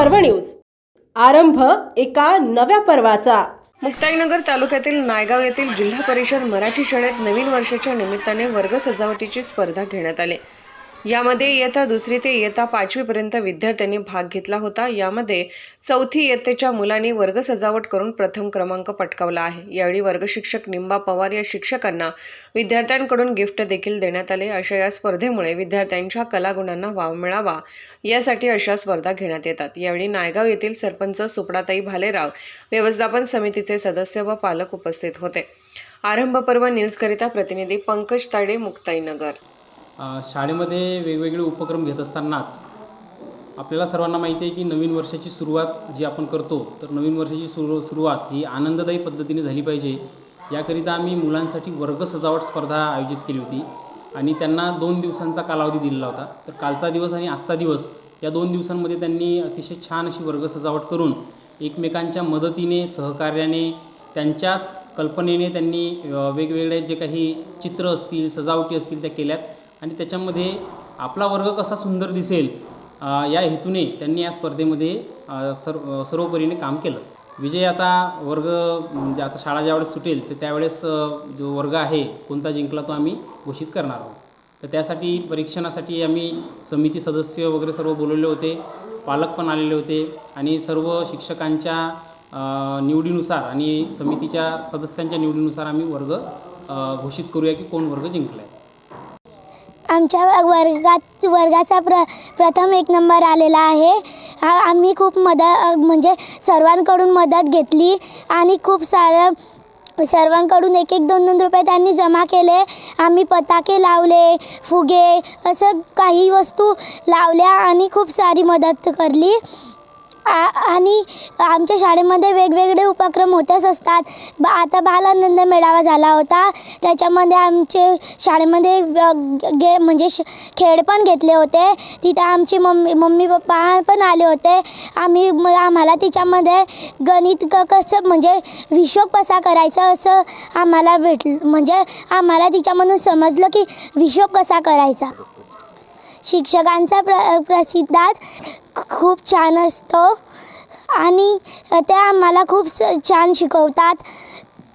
पर्व न्यूज. आरंभ एका नव्या पर्वाचा. मुक्ताईनगर तालुक्यातील नायगाव येथील जिल्हा परिषद मराठी शाळेत नवीन वर्षाच्या निमित्ताने वर्ग सजावटीची स्पर्धा घेण्यात आली. यामध्ये इयत्ता दुसरी ते इयत्ता पाचवीपर्यंत विद्यार्थ्यांनी भाग घेतला होता. यामध्ये चौथी इयत्तेच्या मुलांनी वर्ग सजावट करून प्रथम क्रमांक पटकावला आहे. यावेळी वर्गशिक्षक निंबा पवार या शिक्षकांना विद्यार्थ्यांकडून गिफ्ट देखील देण्यात आले. अशा या स्पर्धेमुळे विद्यार्थ्यांच्या कलागुणांना वाव मिळावा यासाठी अशा स्पर्धा घेण्यात येतात. यावेळी नायगाव येथील सरपंच सुपडाताई भालेराव व्यवस्थापन समितीचे सदस्य व पालक उपस्थित होते. आरंभ पर्व न्यूजकरिता प्रतिनिधी पंकज ताडे मुक्ताईनगर शाळेमध्ये वेगवेगळे उपक्रम घेत असतानाच आपल्याला सर्वांना माहिती आहे की नवीन वर्षाची सुरुवात जी आपण करतो तर नवीन वर्षाची सुरू सुरुवात ही आनंददायी पद्धतीने झाली पाहिजे. याकरिता आम्ही मुलांसाठी वर्ग सजावट स्पर्धा आयोजित केली होती आणि त्यांना दोन दिवसांचा कालावधी दिलेला होता. तर कालचा दिवस आणि आजचा दिवस या दोन दिवसांमध्ये त्यांनी अतिशय छान अशी वर्ग सजावट करून एकमेकांच्या मदतीने सहकार्याने त्यांच्याच कल्पनेने त्यांनी वेगवेगळे जे काही चित्र असतील सजावटी असतील त्या केल्यात. आणि त्याच्यामध्ये आपला वर्ग कसा सुंदर दिसेल या हेतूने त्यांनी या स्पर्धेमध्ये सर्व सर्वपरीने काम केलं. विजय आता वर्ग म्हणजे आता शाळा ज्यावेळेस सुटेल तर त्यावेळेस जो वर्ग आहे कोणता जिंकला तो आम्ही घोषित करणार आहोत. तर त्यासाठी परीक्षणासाठी आम्ही समिती सदस्य वगैरे सर्व बोलवले होते पालक पण आलेले होते आणि सर्व शिक्षकांच्या निवडीनुसार आणि समितीच्या सदस्यांच्या निवडीनुसार आम्ही वर्ग घोषित करूया की कोण वर्ग जिंकला आहे आमच्या वर्गात वर्गाचा प्र प्रथम एक नंबर आलेला आहे. आम्ही खूप मदत म्हणजे सर्वांकडून मदत घेतली आणि खूप सारं सर्वांकडून एक एक दोन दोन रुपये त्यांनी जमा केले. आम्ही पताके लावले फुगे असं काही वस्तू लावल्या आणि खूप सारी मदत करली. आणि आमच्या शाळेमध्ये वेगवेगळे उपक्रम होतच असतात. बा आता बालानंद मेळावा झाला होता. त्याच्यामध्ये आमचे शाळेमध्ये गे म्हणजे श खेळ पण घेतले होते. तिथे आमची मम्मी मम्मी पप्पा पण आले होते. आम्ही म आम्हाला तिच्यामध्ये गणित क कसं म्हणजे हिशोब कसा करायचा असं आम्हाला भेटलं म्हणजे आम्हाला तिच्यामधून समजलं की हिशोब कसा करायचा. शिक्षकांचा प्र प्रसिद्धात खूप छान असतो. आणि ते आम्हाला खूप स- छान शिकवतात.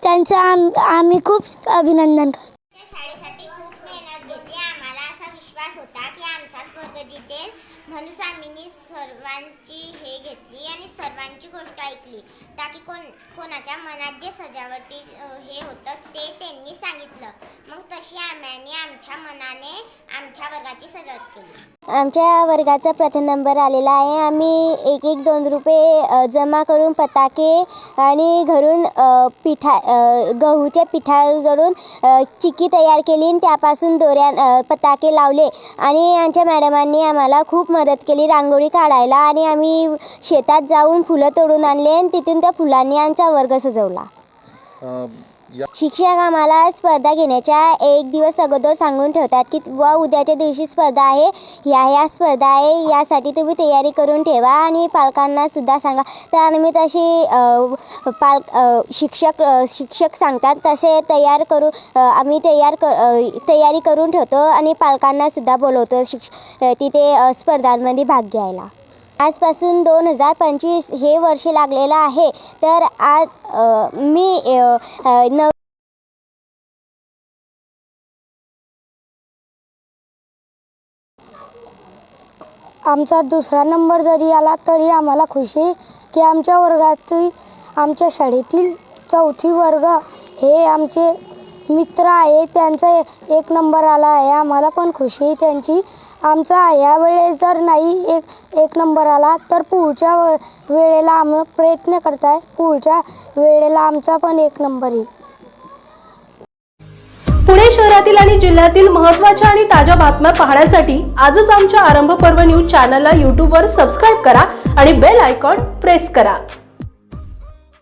त्यांचं आम आम्ही खूप अभिनंदन करतो आमच्या शाळेसाठी खूप मेहनत घेतली आम्हाला असा विश्वास होता की आमचा स्वर्ग जितेल म्हणून आम्ही सर्वांची हे घेतली आणि सर्वांची गोष्ट ऐकली. ताकी कोण कोणाच्या मनात जे सजावटी हे होतं ते त्यांनी सांगितलं. मग तशी आम्ही आमच्या मनाने आमच्या वर्गाची सजावट केली. आमच्या वर्गाचा प्रथम नंबर आलेला आहे. आम्ही एक एक दोन रुपये जमा करून पताके आणि घरून पिठा गहूच्या पिठावरून चिक्की तयार केली आणि त्यापासून दोऱ्या पताके लावले. आणि आमच्या मॅडमांनी आम्हाला खूप मदत केली रांगोळी काढायला आणि आम्ही शेतात जाऊन फुलं तोडून आणले आणि तिथून त्या फुलांनी आमचा वर्ग सजवला. शिक्षक आम्हाला स्पर्धा घेण्याच्या एक दिवस अगोदर सांगून ठेवतात की व उद्याच्या दिवशी स्पर्धा आहे. ह्या ह्या स्पर्धा आहे. यासाठी तुम्ही तयारी करून ठेवा आणि पालकांना सुद्धा सांगा. त्यानिमित्त अशी अ, पाल शिक्षक शिक्षक सांगतात. तसे तयार करू आम्ही तयार क तयारी करून ठेवतो आणि पालकांनासुद्धा बोलवतो शिक्ष तिथे स्पर्धांमध्ये भाग घ्यायला. आजपासून दोन हजार पंचवीस हे वर्ष लागलेलं आहे. तर आज अ, मी अ, अ, नव आमचा दुसरा नंबर जरी आला तरी आम्हाला खुशी की आमच्या वर्गातील आमच्या शाळेतील चौथी वर्ग हे आमचे मित्र आहे त्यांचा एक नंबर आला आहे. आम्हाला पण खुशी आहे. त्यांची आमचा यावेळेस जर नाही एक एक नंबर आला तर पुढच्या वेळेला आम्ही प्रयत्न करत आहे पुढच्या वेळेला आमचा पण एक नंबर येईल. पुणे शहरातील आणि जिल्ह्यातील महत्त्वाच्या आणि ताज्या बातम्या पाहण्यासाठी आजच आमच्या आरंभ पर्व न्यूज चॅनलला यूट्यूबवर सबस्क्राईब करा आणि बेल आयकॉन प्रेस करा.